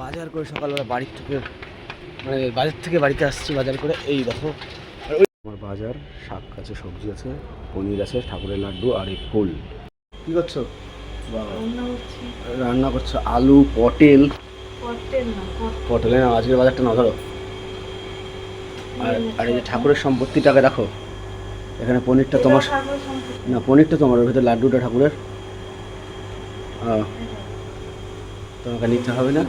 বাজার করে সকালবেলা বাড়ির থেকে মানে বাজার থেকে বাড়িতে আসছি বাজার করে। এই দেখো। আমার বাজার শাক আছে সবজি আছে পনির আছে ঠাকুরের লাড্ডু আর এই ফুল। কী করছ? রান্না করছ। আলু পটেল? পটেল না আজকের বাজারটা না ধরো। আর আর এই যে ঠাকুরের সম্পত্তিটাকে দেখো। এখানে পনিরটা তোমার। না পনিরটা তোমার ওর ভিতরে লাড্ডুটা ঠাকুরের। তোমাকে নিতে হবে না?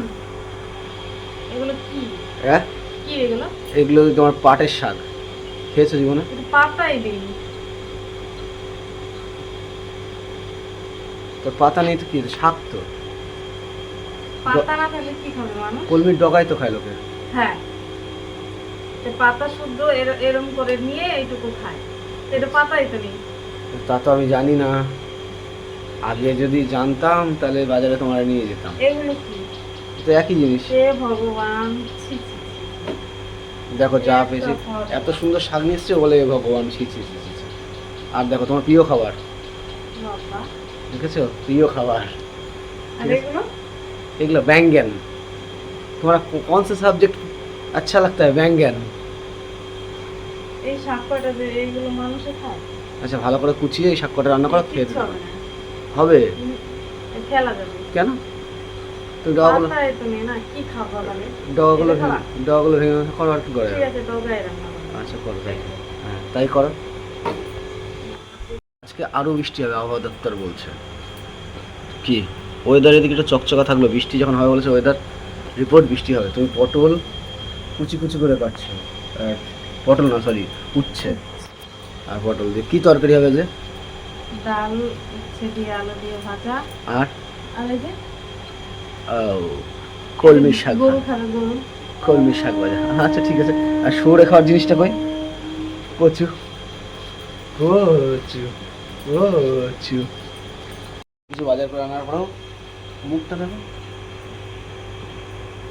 এগুলো কি? হ্যাঁ? কি এগুলো? এগুলো তোমার পাটের শাক। খেয়েছো জীবনে? পাতাই দিই পাতা নেই তো কি শাক তো? পাতা না থাকলে কি খাবে মানুষ? কলমির ডগাই তো খায় লোকে। হ্যাঁ। পাতা শুদ্ধ এর- এরম করে নিয়ে এইটুকু খায়। এটা পাতাই তো নেই। তা তো আমি জানি না। আগে যদি জানতাম তাহলে বাজারে তোমার নিয়ে যেতাম। এগুলো কি? তো একই জিনিস। হে ভগবান দেখো যা পেয়েছি। এত সুন্দর শাক নিয়ে বলে ভগবান ছি ছি আর দেখো তোমার প্রিয় খাবার। দেখেছ? প্রিয় খাবার। এগুলো? ব্যাঙ্গেন। তোমার কোন সে সাবজেক্ট আচ্ছা লাগতে হয় ব্যাঙ্গেন। আচ্ছা ভালো করে কুচিয়ে এই শাক রান্না করে খেয়ে দিতে হবে কেন? তুমি ডগাগুলো ভেঙে- ডগাগুলো ভেঙে করো। আর কি। আচ্ছা করো হ্যাঁ তাই করো। আজকে আরও বৃষ্টি হবে আবহাওয়া দপ্তর বলছে। কি? ওয়েদার এদিকে একটু চকচকা থাকল বৃষ্টি যখন হবে বলেছে ওয়েদার রিপোর্ট বৃষ্টি হবে। তুমি পটল কুচি কুচি করে কাটছো। আর পটল না সরি উঠছে আর পটল দিয়ে কি তরকারি হবে যে? ডাল উচ্ছে দিয়ে আলু দিয়ে ভাজা। আর? আর এই যে কলমি শাক কলমি শাক ভাজা। আচ্ছা ঠিক আছে। আর সরে খাওয়ার জিনিসটা কই? কচু। কচু কচু। কিছু বাজার করে আনার পরেও মুখটা দেখো।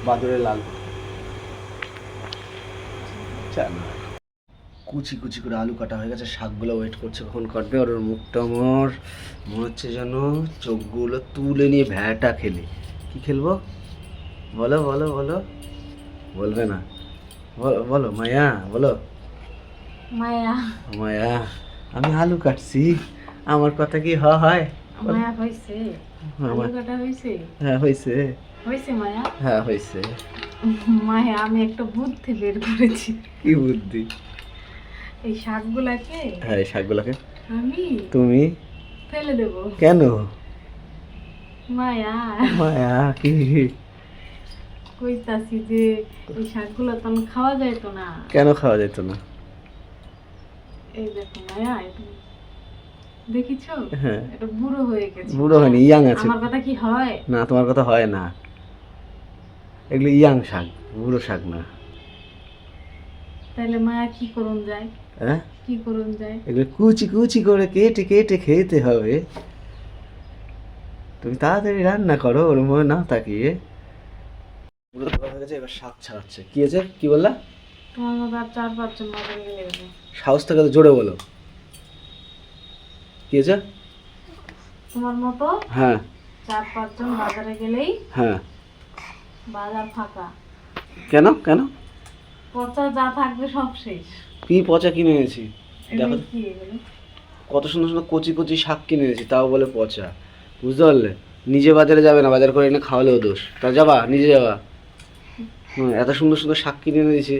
বাদরের লাল। কুচি কুচি করে আলু কাটা হয়ে গেছে। শাকগুলো ওয়েট করছে কখন কাটবে। আর ওর মুখটা আমার মনে হচ্ছে যেন চোখগুলো তুলে নিয়ে ভ্যাটা খেলে। কি খেলব? বলো বলো বলো। বলবে না। বলো- বলো মায়া বলো। মায়া। মায়া আমি আলু কাটছি। আমার কথা কি হ- হয়? মায়া আলু কাটা হয়েছে হ্যাঁ মায়া? হ্যাঁ মায়া আমি একটা বুদ্ধি বের করেছি। কি বুদ্ধি? এই শাকগুলাকে হ্যাঁ এই শাকগুলোকে। আমি তুমি? ফেলে দেব। কেন? মায়া। মায়া কি? কইতাছি যে এই শাকগুলো তো খাওয়া যাইতো না। কেন খাওয়া যেত না? এই দেখো মায়া দেখিছো? হ্যাঁ। এটা বুড়ো হয়ে গেছে। বুড়ো হয়নি ইয়াং আছে। আমার কথা কি হয়? না তোমার কথা হয় না। এগুলো ইয়াং শাক বুড়ো শাক না। তাহলে মায়া কি করুন যায়? হ্যাঁ? কি করুন যায়? এগুলো কুচি কুচি করে কেটে কেটে খেতে হবে। তুমি তাড়াতাড়ি রান্না করো ওর মনে না তাকিয়ে। এবার শাক ছাড়াচ্ছে। কি আছে কি বললা? তোমার মতো আর চার পাঁচজন বাজারে গেলে হবে। সাহস থেকে তো জোরে বলো। কি আছে তোমার মতো হ্যাঁ। চার পাঁচজন বাজারে গেলেই হ্যাঁ। বাজার ফাঁকা। কেন? কেন? পচা যা থাকবে সব শেষ। কি পচা কিনে এনেছি? দেখো। কত সুন্দর সুন্দর কচি কচি শাক কিনে এনেছি তাও বলে পচা। বুঝতে পারলে? নিজে বাজারে যাবে না, বাজার করে এনে খাওয়ালেও দোষ। তা যাবা, নিজে যাবা। হুম, এত সুন্দর সুন্দর শাক কিনে এনে দিয়েছি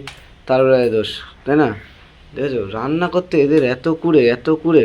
তারপরে দোষ, তাই না? দেখেছ? রান্না করতে এদের এত কুড়ে এত কুড়ে।